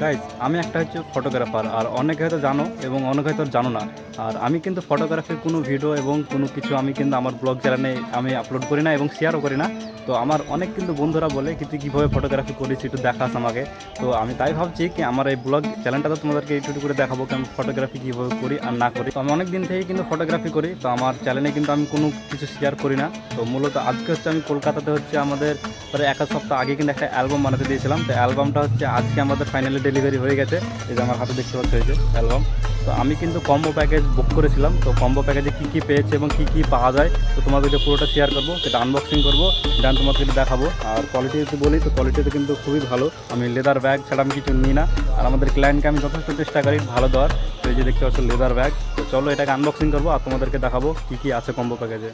Guys আমি একটা হচ্ছে ফটোগ্রাফার আর অনেকে হয়তো জানো এবং অনেকে হয়তো জানো না। আর আমি কিন্তু ফটোগ্রাফির কোনো ভিডিও এবং কোনো কিছু আমি কিন্তু আমার ব্লগ চ্যানেলে আমি আপলোড করি না এবং শেয়ারও করি না। তো আমার অনেক কিন্তু বন্ধুরা বলে কি, তুই কীভাবে ফটোগ্রাফি করিস, একটু দেখাস আমাকে। তো আমি তাই ভাবছি কি, আমার এই ব্লগ চ্যানেলটা তো তোমাদেরকে একটু করে দেখাবো কি আমি ফটোগ্রাফি কীভাবে করি আর না করি। তো আমি অনেক দিন থেকেই কিন্তু ফটোগ্রাফি করি, তো আমার চ্যানেলে কিন্তু আমি কোনো কিছু শেয়ার করি না। তো মূলত আজকে হচ্ছে আমি কলকাতাতে হচ্ছে আমাদের প্রায় এক সপ্তাহ আগে কিন্তু একটা অ্যালবাম বানাতে দিয়েছিলাম। তো অ্যালবামটা হচ্ছে আজকে আমাদের ফাইনালি ডেলিভারি হয়ে গেছে। এই যে আমার হাতে দেখতে পাচ্ছ অ্যালবাম তো আমি কিন্তু কম্বো প্যাকেজ বুক করেছিলাম, তো কম্বো প্যাকেজে কী কী পেয়েছে এবং কী কী পাওয়া যায়, তো তোমাদেরকে পুরোটা শেয়ার করব, সেটা আনবক্সিং করব দেন তোমাদেরকে দেখাবো। আর কোয়ালিটি যদি বলি, তো কোয়ালিটিতে কিন্তু খুবই ভালো। আমি লেদার ব্যাগ ছাড়া আমি কিছু নিই না, আর আমাদের ক্লায়েন্টকে আমি যথেষ্ট চেষ্টা করি ভালো দেওয়ার, তো এই যে দেখতে পাচ্ছ লেদার ব্যাগ তো চলো এটাকে আনবক্সিং করব, আর তোমাদেরকে দেখাবো কী কী আছে কম্বো প্যাকেজে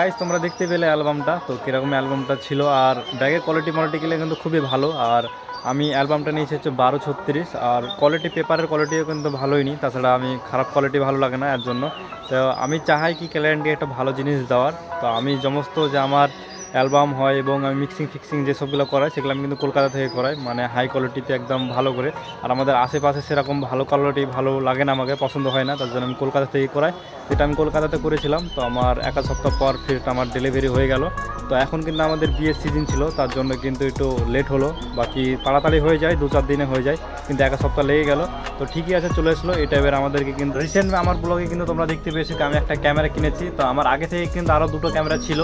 গাইজ তোমরা দেখতে পেলে অ্যালবামটা তো কীরকম অ্যালবামটা ছিল? আর ব্যাগের কোয়ালিটি মোয়ালিটি গেলে কিন্তু খুবই ভালো। আর আমি অ্যালবামটা নিয়েছি হচ্ছে বারো ছত্রিশ। আর কোয়ালিটি পেপারের কোয়ালিটিও কিন্তু ভালোই নি। তাছাড়া আমি খারাপ কোয়ালিটি ভালো লাগে না, এর জন্য। তো আমি চাই কি ক্লায়েন্টকে একটা ভালো জিনিস দেওয়ার। তো আমি সমস্ত যে আমার অ্যালবাম হয় এবং আমি মিক্সিং, ফিক্সিং যেসবগুলো করাই, সেগুলো আমি কিন্তু কলকাতা থেকে করাই। মানে হাই কোয়ালিটিতে একদম ভালো করে। আর আমাদের আশেপাশে সেরকম ভালো কোয়ালিটি ভালো লাগে না আমাকে, পছন্দ হয় না, তার জন্য আমি কলকাতা থেকে করাই। সেটা আমি কলকাতাতে করেছিলাম, তো আমার এক সপ্তাহ পর ফিরটা আমার ডেলিভারি হয়ে গেল। তো এখন কিন্তু আমাদের বিয়ের সিজন ছিল, তার জন্য কিন্তু একটু লেট হলো। বাকি তাড়াতাড়ি হয়ে যায়, দু চার দিনে হয়ে যায়, কিন্তু এক সপ্তাহ লেগে গেল। তো ঠিকই আছে, চলে এসলো। এটা এবার আমাদেরকে কিন্তু রিসেন্ট আমার ব্লগে কিন্তু তোমরা দেখতে পেয়েছি আমি একটা ক্যামেরা কিনেছি। তো আমার আগে থেকে কিন্তু আরও দুটো ক্যামেরা ছিল।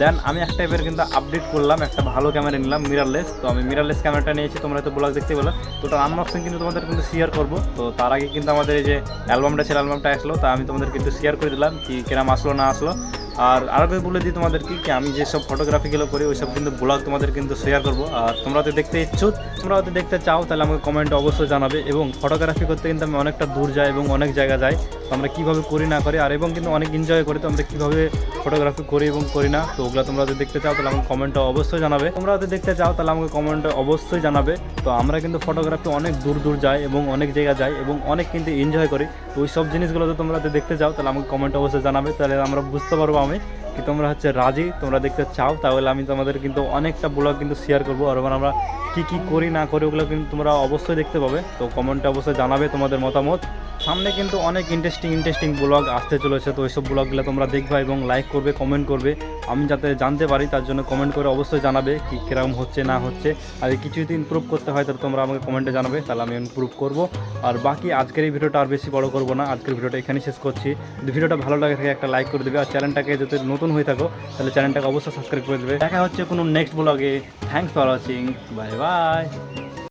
দেন আমি একটা এবার কিন্তু আপডেট করলাম, একটা ভালো ক্যামেরা নিলাম মিরারলেস তো আমি মিরারলেস ক্যামেরাটা নিয়েছি, তোমরা হয়তো ব্লগ দেখতে পেল। তো ওটা আনবক্সিং কিন্তু তোমাদের কিন্তু শেয়ার করব। তো তার আগে কিন্তু আমাদের এই যে অ্যালবামটা ছিল অ্যালবামটা আসলো, তা আমি তোমাদের কিন্তু শেয়ার করে দিলাম, কি কিরাম আসলো, না আসলো। আর করে বলে দিই তোমাদেরকে কি, আমি যেসব ফটোগ্রাফিগুলো করি, ওইসব কিন্তু ব্লগ তোমাদের কিন্তু শেয়ার করব। আর তোমরা যদি দেখতে ইচ্ছুক, তোমরা যদি দেখতে চাও, তাহলে আমাকে কমেন্টে অবশ্যই জানাবে। এবং ফটোগ্রাফি করতে কিন্তু আমি অনেকটা দূর যাই এবং অনেক জায়গা যাই। তো আমরা কীভাবে করি না করি, আর এবং কিন্তু অনেক এনজয় করি, তো আমরা কীভাবে ফটোগ্রাফি করি এবং করি না, তো ওগুলো তোমরা যদি দেখতে চাও, তাহলে আমাকে কমেন্টে অবশ্যই জানাবে। তোমরা যদি দেখতে চাও, তাহলে আমাকে কমেন্টে অবশ্যই জানাবে। তো আমরা কিন্তু ফটোগ্রাফি অনেক দূর দূর যাই এবং অনেক জায়গা যাই এবং অনেক কিন্তু এনজয় করি। তো ওই সব জিনিসগুলো যদি তোমরা দেখতে চাও, তাহলে আমাকে কমেন্টে অবশ্যই জানাবে, তাহলে আমরা বুঝতে পারব আমি কি তোমরা হচ্ছে রাজি? তোমরা দেখতে চাও? তাহলে আমি তোমাদের কিন্তু অনেকটা ব্লগ কিন্তু শেয়ার করব। আর আমরা কী কী করি, না করি, ওগুলো কিন্তু তোমরা অবশ্যই দেখতে পাবে। তো কমেন্টে অবশ্যই জানাবে তোমাদের মতামত। সামনে কিন্তু অনেক ইন্টারেস্টিং ইন্টারেস্টিং ব্লগ আসতে চলেছে। তো ওইসব ব্লগগুলো তোমরা দেখবে এবং লাইক করবে কমেন্ট করবে। আমি যাতে জানতে পারি, তার জন্য কমেন্ট করে অবশ্যই জানাবে কি কীরকম হচ্ছে, না হচ্ছে। আর কিছু যদি ইমপ্রুভ করতে হয়, তাহলে তোমরা আমাকে কমেন্টে জানাবে, তাহলে আমি ইমপ্রুভ করব। আর বাকি আজকের এই ভিডিওটা আর বেশি বড় করব না। আজকের ভিডিওটা এখানেই শেষ করছি। ভিডিওটা ভালো লাগে থাকে, একটা লাইক করে দেবে। আর চ্যানেলটাকে যদি নতুন হয়ে থাকো, তাহলে চ্যানেলটাকে অবশ্যই সাবস্ক্রাইব করে দেবে। দেখা হচ্ছে কোনো নেক্সট ব্লগে thanks for watching bye bye